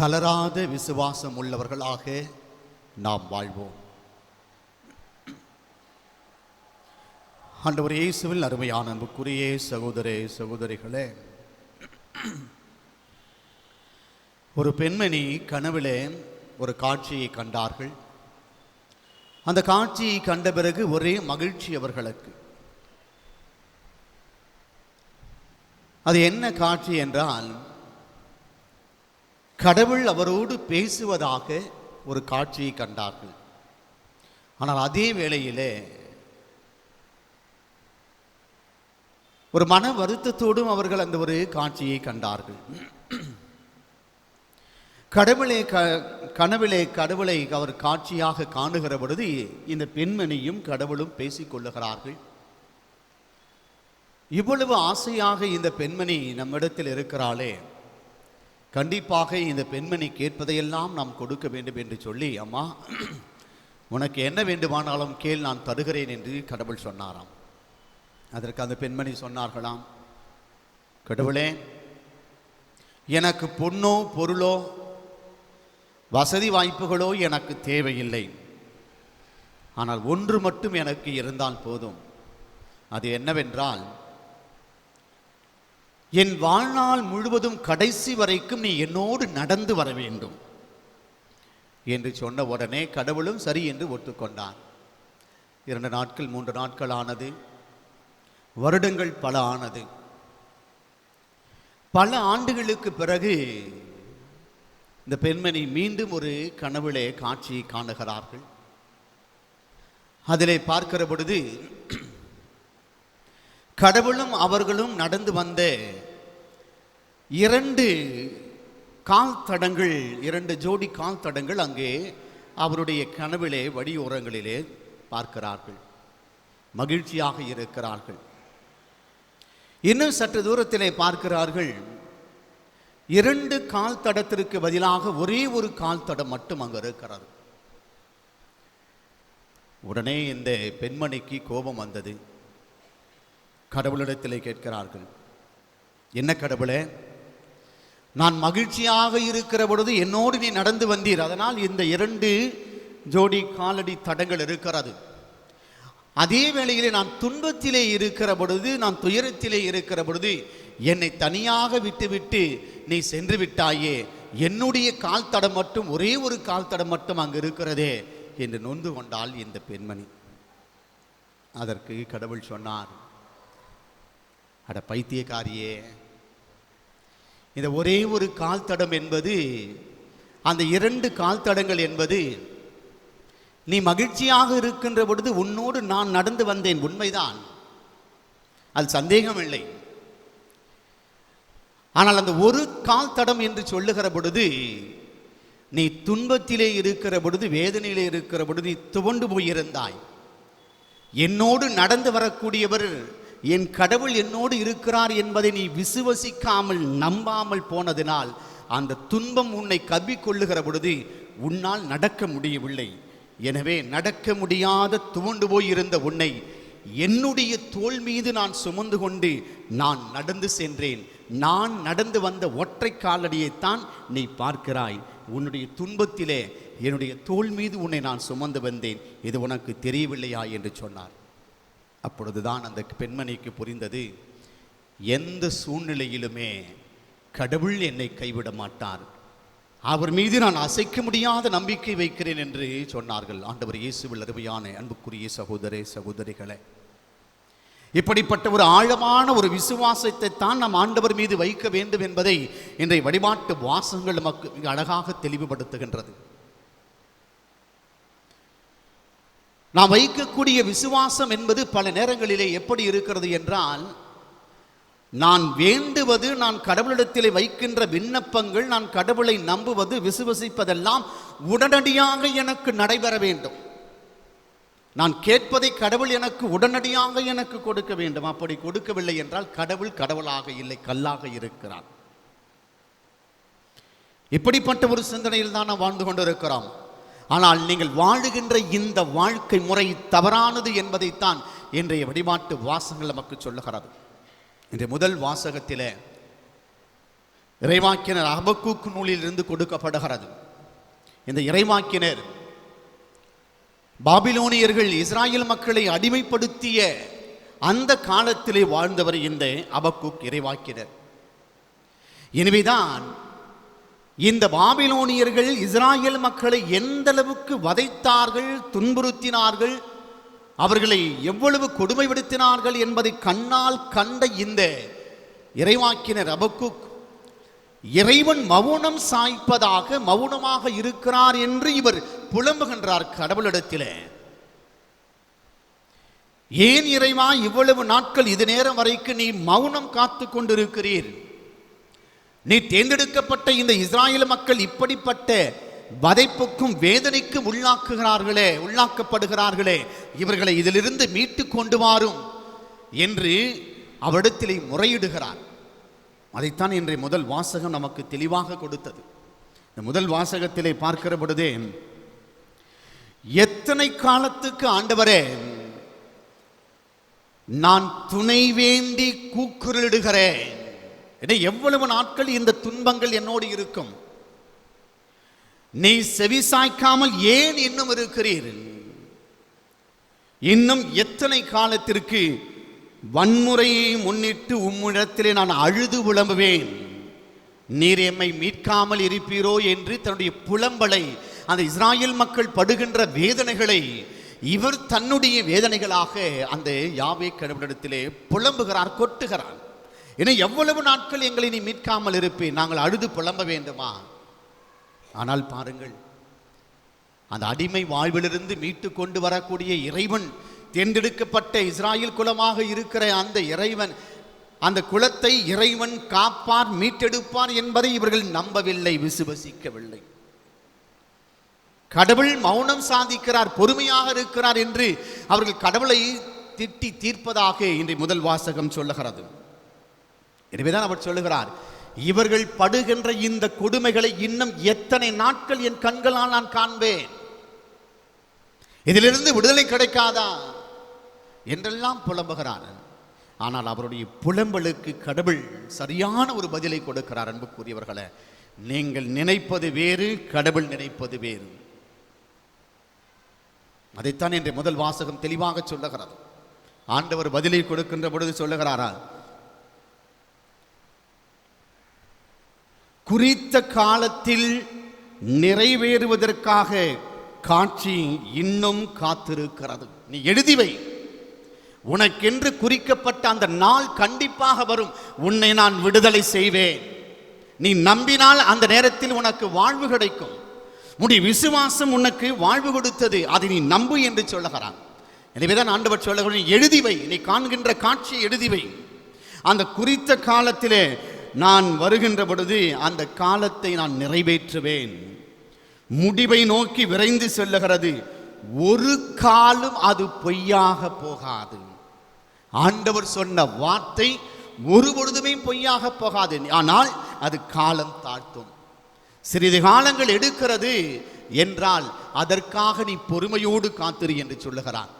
தளராத விசுவாசம் உள்ளவர்களாக நாம் வாழ்வோம். ஆண்டவர் இயேசுவில் அருமையான அன்புக்குரிய சகோதரே சகோதரிகளே ஒரு பெண்மணி கனவிலே ஒரு காட்சியை கண்டார்கள். அந்த காட்சியை கண்ட பிறகு ஒரே மகிழ்ச்சி அவர்களுக்கு. அது என்ன காட்சி என்றால் கடவுள் அவரோடு பேசுவதாக ஒரு காட்சியை கண்டார்கள். ஆனால் அதே வேளையிலே ஒரு மன வருத்தத்தோடும் அவர்கள் அந்த ஒரு காட்சியை கண்டார்கள். கடவுளை க கனவிலே கடவுளை அவர் காட்சியாக காணுகிற பொழுது இந்த பெண்மணியும் கடவுளும் பேசிக்கொள்ளுகிறார்கள் இவ்வளவு ஆசையாக இந்த பெண்மணி நம்மிடத்தில் இருக்கிறாளே கண்டிப்பாக இந்த பெண்மணி கேட்பதையெல்லாம் நாம் கொடுக்க வேண்டும் என்று சொல்லி அம்மா உனக்கு என்ன வேண்டுமானாலும் கேள் நான் தருகிறேன் என்று கடவுள் சொன்னாராம். அதற்கு அந்த பெண்மணி சொன்னார்களாம் கடவுளே எனக்கு பொண்ணோ பொருளோ வசதி வாய்ப்புகளோ எனக்கு தேவையில்லை. ஆனால் ஒன்று மட்டும் எனக்கு இருந்தால் போதும். அது என்னவென்றால் என் வாழ்நாள் முழுவதும் கடைசி வரைக்கும் நீ என்னோடு நடந்து வர வேண்டும். என்று சொன்ன உடனே கடவுளும் சரி என்று ஒத்துக்கொண்டான். இரண்டு நாட்கள் மூன்று நாட்கள் ஆனது. வருடங்கள் பல ஆனது. பல ஆண்டுகளுக்கு பிறகு இந்த பெண்மணி மீண்டும் ஒரு கனவிலே காட்சி காணுகிறார்கள். அதிலே பார்க்கிற பொழுது கடவுளும் அவர்களும் நடந்து வந்த இரண்டு கால் தடங்கள் இரண்டு ஜோடி கால் தடங்கள் அங்கே அவருடைய கனவிலே வடியோரங்களிலே பார்க்கிறார்கள். மகிழ்ச்சியாக இருக்கிறார்கள். இன்னும் சற்று தூரத்திலே பார்க்கிறார்கள். இரண்டு கால் தடத்திற்கு பதிலாக ஒரே ஒரு கால் தடம் மட்டும் அங்கு இருக்கிறது. உடனே இந்த பெண்மணிக்கு கோபம் வந்தது. கடவுளிடத்திலே கேட்கிறார்கள் என்ன கடவுளே நான் மகிழ்ச்சியாக இருக்கிற பொழுது என்னோடு நீ நடந்து வந்தீர். அதனால் இந்த இரண்டு ஜோடி காலடி தடங்கள் இருக்கிறது. அதே வேளையிலே நான் துன்பத்திலே இருக்கிற பொழுது நான் துயரத்திலே இருக்கிற பொழுது என்னை தனியாக விட்டுவிட்டு நீ சென்று விட்டாயே. என்னுடைய கால் தடம் மட்டும் ஒரே ஒரு கால் தடம் மட்டும் அங்கு இருக்கிறதே என்று நொந்து கொண்டாள் இந்த பெண்மணி. அதற்கு கடவுள் சொன்னார் அட பைத்தியக்காரியே இந்த ஒரே ஒரு கால் தடம் என்பது அந்த இரண்டு கால் தடங்கள் என்பது நீ மகிழ்ச்சியாக இருக்கின்ற பொழுது உன்னோடு நான் நடந்து வந்தேன். உண்மைதான். அது சந்தேகம் இல்லை ஆனால் அந்த ஒரு கால் தடம் என்று சொல்லுகிற பொழுது நீ துன்பத்திலே இருக்கிற பொழுது வேதனையிலே இருக்கிற பொழுது நீ துவண்டு போயிருந்தாய். என்னோடு நடந்து வரக்கூடியவர் என் கடவுள் என்னோடு இருக்கிறார் என்பதை நீ விசுவசிக்காமல் நம்பாமல் போனதினால் அந்த துன்பம் உன்னை கவ்விக்கொள்ளுகிற பொழுது உன்னால் நடக்க முடியவில்லை. எனவே நடக்க முடியாத துவண்டு போயிருந்த உன்னை என்னுடைய தோள் மீது நான் சுமந்து கொண்டு நான் நடந்து சென்றேன். நான் நடந்து வந்த ஒற்றை காலடியைத்தான் நீ பார்க்கிறாய். உன்னுடைய துன்பத்திலே என்னுடைய தோள் மீது உன்னை நான் சுமந்து வந்தேன். இது உனக்கு தெரியவில்லையா? என்று சொன்னார். அப்பொழுதுதான் அந்த பெண்மணிக்கு புரிந்தது எந்த சூழ்நிலையிலுமே கடவுள் என்னை கைவிட மாட்டார். அவர் மீது நான் அசைக்க முடியாத நம்பிக்கை வைக்கிறேன் என்று சொன்னார்கள். ஆண்டவர் இயேசுவில் அருமையான அன்புக்குரிய சகோதரே சகோதரிகளே. இப்படிப்பட்ட ஒரு ஆழமான ஒரு விசுவாசத்தை தான் நாம் ஆண்டவர் மீது வைக்க வேண்டும் என்பதை இன்றைய வழிபாட்டு வாசங்கள் நமக்கு மிக அழகாக தெளிவுபடுத்துகின்றது. நாம் வைக்கக்கூடிய விசுவாசம் என்பது பல நேரங்களிலே எப்படி இருக்கிறது என்றால் நான் வேண்டுவது நான் கடவுளிடத்திலே வைக்கின்ற விண்ணப்பங்கள் நான் கடவுளை நம்புவது விசுவசிப்பதெல்லாம் உடனடியாக எனக்கு நடைபெற வேண்டும். நான் கேட்பதை கடவுள் எனக்கு உடனடியாக எனக்கு கொடுக்க வேண்டும். அப்படி கொடுக்கவில்லை என்றால் கடவுள் கடவுளாக இல்லை கல்லாக இருக்கிறான் இப்படிப்பட்ட ஒரு சிந்தனையில் தான் நாம் வாழ்ந்து கொண்டிருக்கிறோம். ஆனால் நீங்கள் வாழுகின்ற இந்த வாழ்க்கை முறை தவறானது என்பதைத்தான் இன்றைய வழிபாட்டு வாசங்கள் நமக்கு சொல்லுகிறது. இன்றைய முதல் வாசகத்திலே இறைவாக்கினர் அபக்கூக்கு நூலிலிருந்து கொடுக்கப்படுகிறது. இந்த இறைவாக்கினர் பாபிலோனியர்கள் இஸ்ராயல் மக்களை அடிமைப்படுத்திய அந்த காலத்திலே வாழ்ந்தவர் இந்த அபக்கூக் இறைவாக்கினர். எனவேதான் இந்த பாபிலோனியர்கள் இஸ்ராயேல் மக்களை எந்த அளவுக்கு வதைத்தார்கள் துன்புறுத்தினார்கள் அவர்களை எவ்வளவு கொடுமைப்படுத்தினார்கள் என்பதை கண்ணால் கண்ட இந்த இறைவாக்கினர் அபக்குக். இறைவன் மௌனம் சாய்ப்பதாக மௌனமாக இருக்கிறார் என்று இவர் புலம்புகின்றார் கடவுளிடத்திலே. ஏன் இறைவா இவ்வளவு நாட்கள் இது நேரம் வரைக்கும் நீ மௌனம் காத்து கொண்டிருக்கிறீர்? நீ தேர்ந்தெடுக்கப்பட்ட இந்த இஸ்ராயல் மக்கள் இப்படிப்பட்ட வதைப்புக்கும் வேதனைக்கும் உள்ளாக்குகிறார்களே உள்ளாக்கப்படுகிறார்களே இவர்களை இதிலிருந்து மீட்டு கொண்டு வாரும் என்று அவரிடத்திலே முறையிடுகிறார். அதைத்தான் இன்றைய முதல் வாசகம் நமக்கு தெளிவாக கொடுத்தது. இந்த முதல் வாசகத்திலே பார்க்கிற பொழுதே எத்தனை காலத்துக்கு ஆண்டவரே நான் துணை வேண்டி கூக்குரலிடுகிறேன். என்ன எவ்வளவு நாட்கள் இந்த துன்பங்கள் என்னோடு இருக்கும்? நீ செவி சாய்க்காமல் ஏன் இன்னும் இருக்கிறீர் இன்னும் எத்தனை காலத்திற்கு வன்முறையை முன்னிட்டு உம்மிடத்திலே நான் அழுது புலம்புவேன் நீர் எம்மை மீட்காமல் இருப்பீரோ என்று தன்னுடைய புலம்பலை அந்த இஸ்ராயல் மக்கள் படுகின்ற வேதனைகளை இவர் தன்னுடைய வேதனைகளாக அந்த யாவே கடவுளிடத்திலே புலம்புகிறார் கொட்டுகிறார். என எவ்வளவு நாட்கள் எங்களை நீ மீட்காமல் இருப்பேன்? நாங்கள் அழுது புலம்ப வேண்டுமா? ஆனால் பாருங்கள் அந்த அடிமை வாழ்விலிருந்து மீட்டு கொண்டு வரக்கூடிய இறைவன் தேர்ந்தெடுக்கப்பட்ட இஸ்ராயல் குலமாக இருக்கிற அந்த இறைவன் அந்த குலத்தை இறைவன் காப்பார் மீட்டெடுப்பார் என்பதை இவர்கள் நம்பவில்லை விசுவசிக்கவில்லை. கடவுள் மௌனம் சாதிக்கிறார் பொறுமையாக இருக்கிறார் என்று அவர்கள் கடவுளை திட்டி தீர்ப்பதாக இன்றைய முதல் வாசகம் சொல்லுகிறது. எனவேதான் அவர் சொல்லுகிறார் இவர்கள் படுகின்ற இந்த கொடுமைகளை இன்னும் எத்தனை நாட்கள் என் கண்களால் நான் காண்பேன்? இதிலிருந்து விடுதலை கிடைக்காதா? என்றெல்லாம் புலம்புகிறார். ஆனால் அவருடைய புலம்பலுக்கு கடவுள் சரியான ஒரு பதிலை கொடுக்கிறார் அன்புக்குரியவர்களே. நீங்கள் நினைப்பது வேறு கடவுள் நினைப்பது வேறு. அதைத்தான் இன்றைய முதல் வாசகம் தெளிவாக சொல்லுகிறது. ஆண்டவர் பதிலை கொடுக்கின்ற பொழுது சொல்லுகிறாரா குறித்த காலத்தில் நிறைவேறுவதற்காக காட்சி இன்னும் காத்திருக்கிறது. நீ எழுதி வை. உனக்கென்று குறிக்கப்பட்ட அந்த நாள் கண்டிப்பாக வரும். உன்னை நான் விடுதலை செய்வேன். நீ நம்பினால் அந்த நேரத்தில் உனக்கு வாழ்வு கிடைக்கும். உன்னுடைய விசுவாசம் உனக்கு வாழ்வு கொடுத்தது. அதை நீ நம்பு என்று சொல்லுகிறான். எனவேதான் ஆண்டவர் சொல்லுகிறேன் நீ எழுதி வை. நீ காண்கின்ற காட்சியை எழுதிவை அந்த குறித்த காலத்திலே நான் வருகின்ற பொழுது அந்த காலத்தை நான் நிறைவேற்றுவேன். முடிவை நோக்கி விரைந்து செல்லுகிறது. ஒரு காலும் அது பொய்யாக போகாது. ஆண்டவர் சொன்ன வார்த்தை ஒரு பொழுதுமே பொய்யாக போகாது. ஆனால் அது காலம் தாழ்த்தும். சிறிது காலங்கள் எடுக்கிறது என்றால் அதற்காக நீ பொறுமையோடு காத்திரு என்று சொல்லுகிறான்.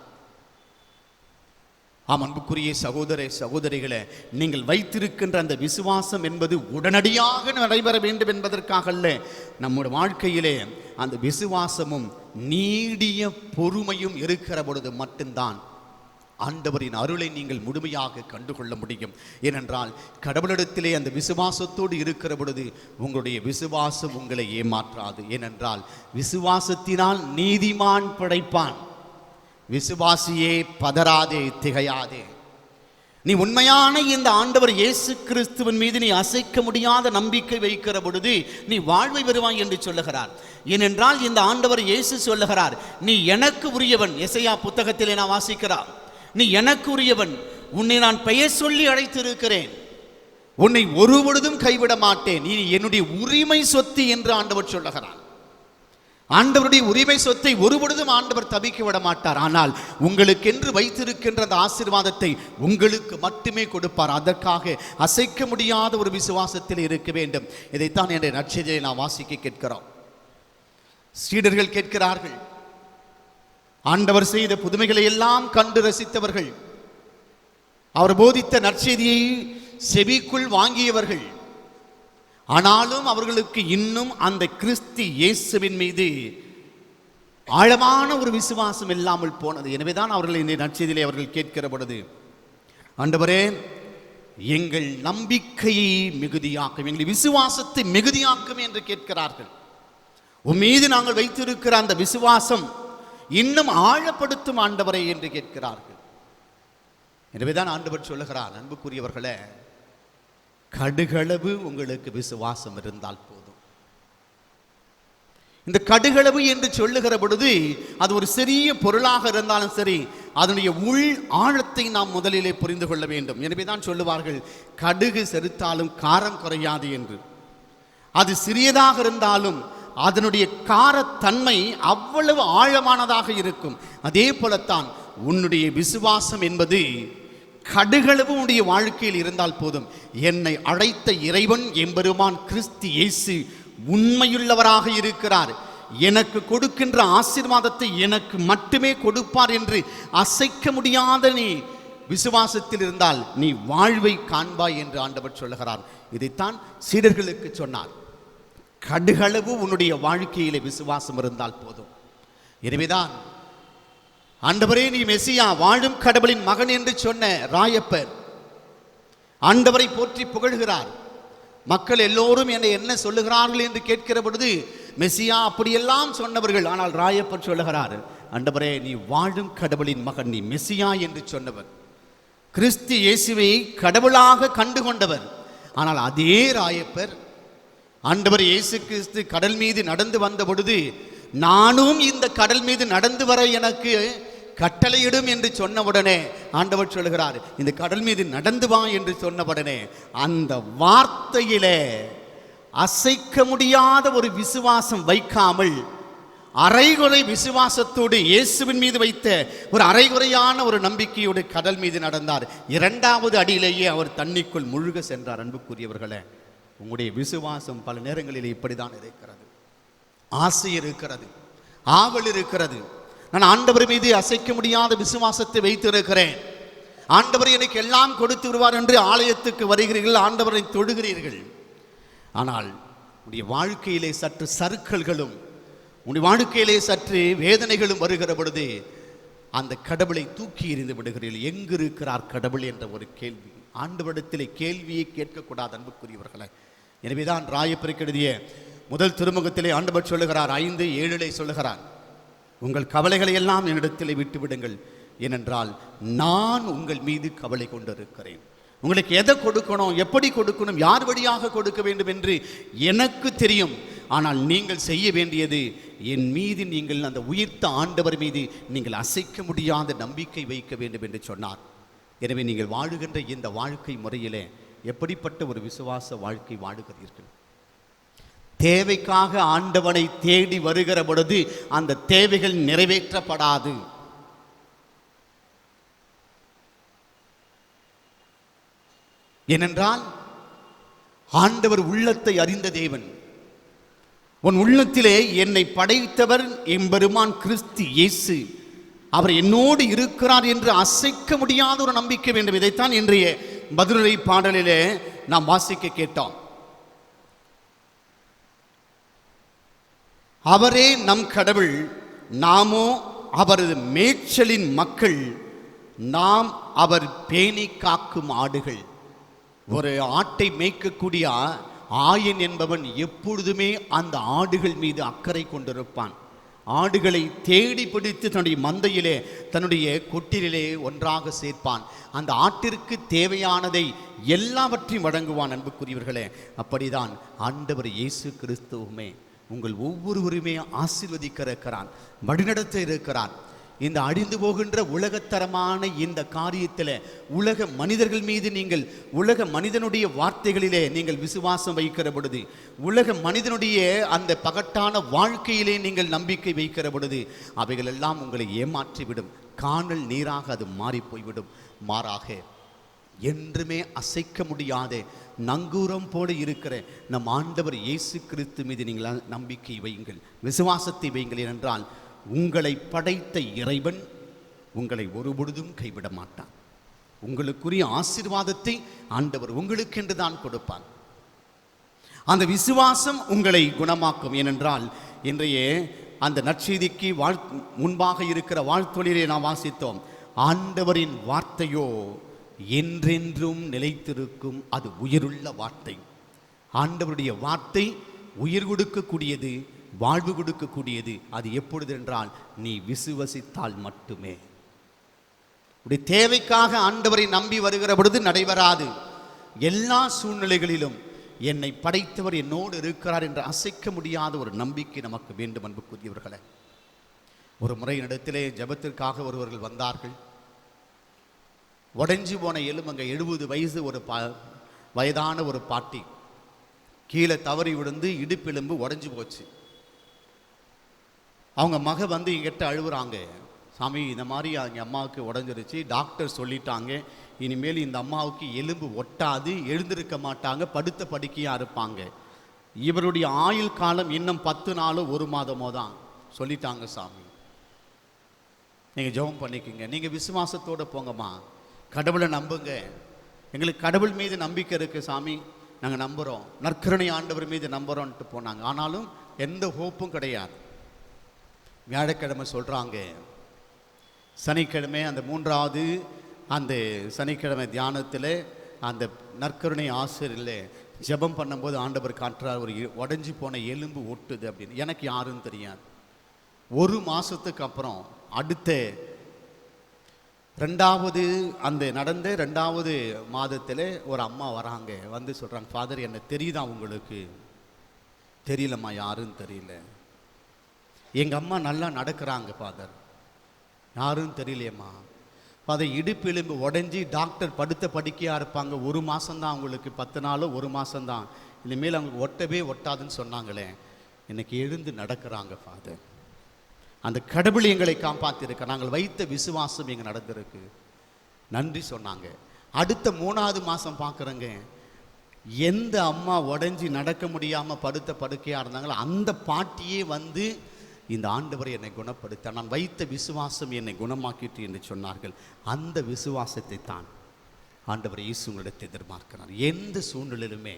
ஆம் அன்புக்குரிய சகோதர சகோதரிகளை நீங்கள் வைத்திருக்கின்ற அந்த விசுவாசம் என்பது உடனடியாக நடைபெற வேண்டும் என்பதற்காக அல்ல நம்முடைய வாழ்க்கையிலே அந்த விசுவாசமும் நீடிய பொறுமையும் இருக்கிற பொழுது மட்டும்தான் ஆண்டவரின் அருளை நீங்கள் முழுமையாக கண்டுகொள்ள முடியும். ஏனென்றால் கடவுளிடத்திலே அந்த விசுவாசத்தோடு இருக்கிற பொழுது உங்களுடைய விசுவாசம் உங்களை ஏமாற்றாது. ஏனென்றால் விசுவாசத்தினால் நீதிமான் படைப்பான். விசுவாசியே பதறாதே திகையாதே. நீ உண்மையான இந்த ஆண்டவர் இயேசு கிறிஸ்துவின் மீது நீ அசைக்க முடியாத நம்பிக்கை வைக்கிற பொழுது நீ வாழ்வை பெறுவாய் என்று சொல்லுகிறார். ஏனென்றால் இந்த ஆண்டவர் இயேசு சொல்லுகிறார் நீ எனக்கு உரியவன். எசையா புத்தகத்திலே நான் வாசிக்கிறார் நீ எனக்கு உரியவன். உன்னை நான் பெயர் சொல்லி அழைத்திருக்கிறேன். உன்னை ஒரு பொழுதும் கைவிட மாட்டேன். நீ என்னுடைய உரிமை சொத்து என்று ஆண்டவர் சொல்லுகிறார். ஆண்டவருடைய உரிமை சொத்தை ஒரு பொழுதும் ஆண்டவர் தவிக்க விட மாட்டார் ஆனால் உங்களுக்கென்று வைத்திருக்கின்ற அந்த ஆசீர்வாதத்தை உங்களுக்கு மட்டுமே கொடுப்பார். அதற்காக அசைக்க முடியாத ஒரு விசுவாசத்தில் இருக்க வேண்டும். இதைத்தான் என்னுடைய நற்செய்தியை நான் வாசிக்க கேட்கிறோம். சீடர்கள் கேட்கிறார்கள் ஆண்டவர் செய்த புதுமைகளை எல்லாம் கண்டு ரசித்தவர்கள் அவர் போதித்த நற்செய்தியை செவிக்குள் வாங்கியவர்கள் ஆனாலும் அவர்களுக்கு இன்னும் அந்த கிறிஸ்து இயேசுவின் மீது ஆழமான ஒரு விசுவாசம் இல்லாமல் போனது. எனவேதான் அவர்கள் இந்த நற்செய்தியிலே அவர்கள் கேட்கிற பொழுது ஆண்டவரே எங்கள் நம்பிக்கையை மிகுதியாக்கும் எங்கள் விசுவாசத்தை மிகுதியாக்கும் என்று கேட்கிறார்கள். உன் மீது நாங்கள் வைத்திருக்கிற அந்த விசுவாசம் இன்னும் ஆழப்படுத்தும் ஆண்டவரை என்று கேட்கிறார்கள். எனவேதான் ஆண்டவர் சொல்லுகிறார் அன்புக்குரியவர்களே கடுகளவு உங்களுக்கு விசுவாசம் இருந்தால் போதும். இந்த கடுகளவு என்று சொல்லுகிற பொழுது அது ஒரு சிறிய பொருளாக இருந்தாலும் சரி அதனுடைய உள் ஆழத்தை நாம் முதலிலே புரிந்து கொள்ள வேண்டும். எனவே தான் சொல்லுவார்கள் கடுகு செலுத்தாலும் காரம் குறையாது என்று. அது சிறியதாக இருந்தாலும் அதனுடைய காரத்தன்மை அவ்வளவு ஆழமானதாக இருக்கும். அதே போலத்தான் உன்னுடைய விசுவாசம் என்பது கடுகளவு உன்னுடைய வாழ்க்கையில் இருந்தால் போதும். என்னை அழைத்த இறைவன் எம்பெருமான் கிறிஸ்து இயேசு உண்மையுள்ளவராக இருக்கிறார். எனக்கு கொடுக்கின்ற ஆசீர்வாதத்தை எனக்கு மட்டுமே கொடுப்பார் என்று அசைக்க முடியாத நீ விசுவாசத்தில் இருந்தால் நீ வாழ்வை காண்பாய் என்று ஆண்டவர் சொல்லுகிறார். இதைத்தான் சீடர்களுக்கு சொன்னார். கடுகளவு உன்னுடைய வாழ்க்கையிலே விசுவாசம் இருந்தால் போதும். எனவேதான் ஆண்டவரே நீ மெசியா வாழும் கடவுளின் மகன் என்று சொன்ன ராயப்பர். ஆண்டவரை போற்றி புகழ்கிறார். மக்கள் எல்லோரும் என்னை என்ன சொல்லுகிறார்கள் என்று கேட்கிற பொழுது மெசியா அப்படியெல்லாம் சொன்னவர்கள். ஆனால் ராயப்பர் சொல்லுகிறார் ஆண்டவரே நீ வாழும் கடவுளின் மகன் நீ மெசியா என்று சொன்னவர். கிறிஸ்து இயேசுவை கடவுளாக கண்டு கொண்டவர் ஆனால் அதே ராயப்பர் ஆண்டவர் இயேசு கிறிஸ்து கடல் மீது நடந்து வந்த பொழுது நானும் இந்த கடல் மீது நடந்து வர எனக்கு கட்டளையிடும் என்று சொன்னவுடனே ஆண்டவர் சொல்கிறார் இந்த கடல் மீது நடந்து வா என்று சொன்னவுடனே அந்த வார்த்தையிலே அசைக்க முடியாத ஒரு விசுவாசம் வைக்காமல் அரைகுறை விசுவாசத்தோடு இயேசுவின் மீது வைத்த ஒரு அரைகுறையான ஒரு நம்பிக்கையோடு கடல் மீது நடந்தார். இரண்டாவது அடியிலேயே அவர் தண்ணிக்குள் முழுக சென்றார். அன்புக்குரியவர்களே உங்களுடைய விசுவாசம் பல நேரங்களில் இப்படிதான் இருக்கிறது. ஆசை இருக்கிறது ஆவல் இருக்கிறது. நான் ஆண்டவர் மீது அசைக்க முடியாத விசுவாசத்தை வைத்திருக்கிறேன். ஆண்டவர் எனக்கு எல்லாம் கொடுத்து விடுவார் என்று ஆலயத்துக்கு வருகிறீர்கள் ஆண்டவரை தொடுகிறீர்கள் ஆனால் உடைய வாழ்க்கையிலே சற்று சறுக்கல்களும் உடைய வாழ்க்கையிலே சற்று வேதனைகளும் வருகிற பொழுது அந்த கடவுளை தூக்கி எறிந்து விடுகிறீர்கள். எங்கு இருக்கிறார் கடவுள் என்ற ஒரு கேள்வி. ஆண்டவரிடத்திலே கேள்வியை கேட்கக்கூடாது அன்புக்குரியவர்களை. எனவேதான் ராயப்பெருக்கு எழுதிய முதல் திருமுகத்திலே ஆண்டவர் சொல்லுகிறார் ஐந்து ஏழிலே சொல்லுகிறார். உங்கள் கவலைகளை எல்லாம் என்னிடத்திலே விட்டுவிடுங்கள். ஏனென்றால் நான் உங்கள் மீது கவலை கொண்டிருக்கிறேன். உங்களுக்கு எதை கொடுக்கணும் எப்படி கொடுக்கணும் யார் வழியாக கொடுக்க வேண்டும் என்று எனக்கு தெரியும். ஆனால் நீங்கள் செய்ய வேண்டியது என் மீது நீங்கள் அந்த உயிர்த்த ஆண்டவர் மீது நீங்கள் அசைக்க முடியாத நம்பிக்கை வைக்க வேண்டும் என்று சொன்னார். எனவே நீங்கள் வாழுகின்ற இந்த வாழ்க்கை முறையிலே எப்படிப்பட்ட ஒரு விசுவாச வாழ்க்கை வாழுகிறீர்கள்? தேவைக்காக ஆண்டவனை தேடி வருகிற பொழுது அந்த தேவைகள் நிறைவேற்றப்படாது. ஏனென்றால் ஆண்டவர் உள்ளத்தை அறிந்த தேவன். உன் உள்ளத்திலே என்னை படைத்தவர் எம்பெருமான் கிறிஸ்து இயேசு. அவர் என்னோடு இருக்கிறார் என்று அசைக்க முடியாத ஒரு நம்பிக்கை வேண்டும். இதைத்தான் இன்றைய பதிலுரை பாடலிலே நாம் வாசிக்க கேட்டோம். அவரே நம் கடவுள் நாமோ அவரது மேய்ச்சலின் மக்கள் நாம் அவர் பேணி காக்கும் ஆடுகள். ஒரு ஆட்டை மேய்க்கக்கூடிய ஆயன் என்பவன் எப்பொழுதுமே அந்த ஆடுகள் மீது அக்கறை கொண்டிருப்பான். ஆடுகளை தேடி பிடித்து தன்னுடைய மந்தையிலே தன்னுடைய கொட்டிலே ஒன்றாக சேர்ப்பான். அந்த ஆட்டிற்கு தேவையானதை எல்லாவற்றையும் வழங்குவான் அன்புக்குரியவர்களே. அப்படிதான் ஆண்டவர் இயேசு கிறிஸ்துவுமே. உங்கள் ஒவ்வொருவருமே ஆசிர்வதிக்க இருக்கிறான் வழிநடத்த இருக்கிறான். இந்த அழிந்து போகின்ற உலகத்தரமான இந்த காரியத்தில் உலக மனிதர்கள் மீது நீங்கள் உலக மனிதனுடைய வார்த்தைகளிலே நீங்கள் விசுவாசம் வைக்கிற பொழுது உலக மனிதனுடைய அந்த பகட்டான வாழ்க்கையிலே நீங்கள் நம்பிக்கை வைக்கிற பொழுது அவைகளெல்லாம் உங்களை ஏமாற்றிவிடும். காணல் நீராக அது மாறி போய்விடும் மாறாக என்றுமே அசைக்க முடியாத. நங்கூரம் போல இருக்கிற நம் ஆண்டவர் இயேசு கிறிஸ்து மீது நீங்கள் நம்பிக்கை வையுங்கள் விசுவாசத்தை வையுங்கள் ஏனென்றால் உங்களை படைத்த இறைவன் உங்களை ஒருபொழுதும் கைவிட மாட்டான். உங்களுக்குரிய ஆசீர்வாதத்தை ஆண்டவர் உங்களுக்கென்று தான் கொடுப்பான் அந்த விசுவாசம் உங்களை குணமாக்கும். ஏனென்றால் இன்றைய அந்த நற்செய்திக்கு வாழ் முன்பாக இருக்கிற வாழ்த்தொழிலை நாம் வாசித்தோம். ஆண்டவரின் வார்த்தையோ என்றென்றும் நிலைத்திருக்கும் அது உயிருள்ள வார்த்தை. ஆண்டவருடைய வார்த்தை உயிர் கொடுக்கக்கூடியது வாழ்வு கொடுக்கக்கூடியது. அது எப்பொழுது என்றால் நீ விசுவசித்தால் மட்டுமே. உடைய தேவைக்காக ஆண்டவரை நம்பி வருகிற பொழுது நடைபெறாது. எல்லா சூழ்நிலைகளிலும் என்னை படைத்தவர் என்னோடு இருக்கிறார் என்று அசைக்க முடியாத ஒரு நம்பிக்கை நமக்கு வேண்டும் அன்புக்குரியவர்களே. ஒரு முறை இடத்திலே ஜெபத்திற்காக ஒருவர்கள் வந்தார்கள். உடஞ்சி போன எலும்பு அங்கே எழுபது வயசு ஒரு பா வயதான ஒரு பாட்டி. கீழே தவறி விழுந்து இடுப்பெலும்பு உடஞ்சி போச்சு. அவங்க மக வந்து எங்கிட்ட அழுகுறாங்க சாமி இந்த மாதிரி எங்கள் அம்மாவுக்கு உடஞ்சிருச்சு. டாக்டர் சொல்லிட்டாங்க. இனிமேல் இந்த அம்மாவுக்கு எலும்பு ஒட்டாது எழுந்திருக்க மாட்டாங்க படுத்த படுக்கையாக இருப்பாங்க. இவருடைய ஆயுள் காலம் இன்னும் பத்து நாளோ ஒரு மாதமோ தான். சொல்லிட்டாங்க சாமி. நீங்கள் ஜெபம் பண்ணிக்கோங்க. நீங்கள் விசுவாசத்தோடு போங்கம்மா. கடவுளை நம்புங்க. எங்களுக்கு கடவுள் மீது நம்பிக்கை இருக்குது சாமி. நாங்கள் நம்புகிறோம் நற்கருணை ஆண்டவர் மீது நம்புகிறோன்ட்டு போனாங்க. ஆனாலும் எந்த ஹோப்பும் கிடையாது. வியாழக்கிழமை சொல்கிறாங்க சனிக்கிழமை அந்த மூன்றாவது அந்த சனிக்கிழமை தியானத்தில் அந்த நற்கருணை ஆசிரியரில் ஜெபம் பண்ணும்போது ஆண்டவர் காற்றார் ஒரு உடஞ்சி போன எலும்பு ஒட்டுது அப்படின்னு. எனக்கு யாருன்னு தெரியாது. ஒரு மாதத்துக்கு அப்புறம் அடுத்த ரெண்டாவது அந்த நடந்த ரெண்டாவது மாதத்தில் ஒரு அம்மா வராங்க. வந்து சொல்கிறாங்க ஃபாதர் என்ன தெரியுதா உங்களுக்கு? தெரியலம்மா யாருன்னு தெரியல. எங்கள் அம்மா நல்லா நடக்கிறாங்க ஃபாதர் யாரும் தெரியலையம்மா. ஃபாதர் இடுப்பு எலும்பு உடஞ்சி டாக்டர் படுத்த படுக்கையாக இருப்பாங்க. ஒரு மாதம்தான் அவங்களுக்கு பத்து நாளோ ஒரு மாதம்தான் இனிமேல் அவங்களுக்கு ஒட்டவே ஒட்டாதுன்னு சொன்னாங்களே. இன்னைக்கு எழுந்து நடக்கிறாங்க ஃபாதர் அந்த கடவுள் எங்களை காப்பாற்றிருக்க நாங்கள் வைத்த விசுவாசம் இங்கே நடந்திருக்கு. நன்றி சொன்னாங்க. அடுத்த மூணாவது மாதம் பார்க்குறேங்க எந்த அம்மா உடஞ்சி நடக்க முடியாமல் படுத்த படுக்கையாக இருந்தாங்களோ அந்த பாட்டியே வந்து இந்த ஆண்டவர் என்னை குணப்படுத்த நான் வைத்த விசுவாசம் என்னை குணமாக்கிட்டு என்று சொன்னார்கள். அந்த விசுவாசத்தை தான் ஆண்டவர் இயேசு உங்களிடத்தை எதிர்பார்க்கிறார். எந்த சூழ்நிலையிலுமே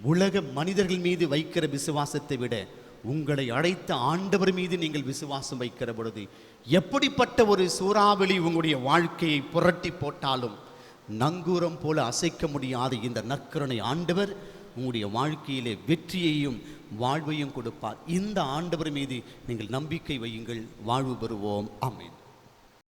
உலக மனிதர்கள் மீது வைக்கிற விசுவாசத்தை விட உங்களை அழைத்த ஆண்டவர் மீது நீங்கள் விசுவாசம் வைக்கிற பொழுது எப்படிப்பட்ட ஒரு சூறாவளி உங்களுடைய வாழ்க்கையை புரட்டி போட்டாலும் நங்கூரம் போல அசைக்க முடியாத இந்த நற்கருணை ஆண்டவர் உங்களுடைய வாழ்க்கையிலே வெற்றியையும் வாழ்வையும் கொடுப்பார். இந்த ஆண்டவர் மீது நீங்கள் நம்பிக்கை வையுங்கள். வாழ்வு பெறுவோம். ஆமென்.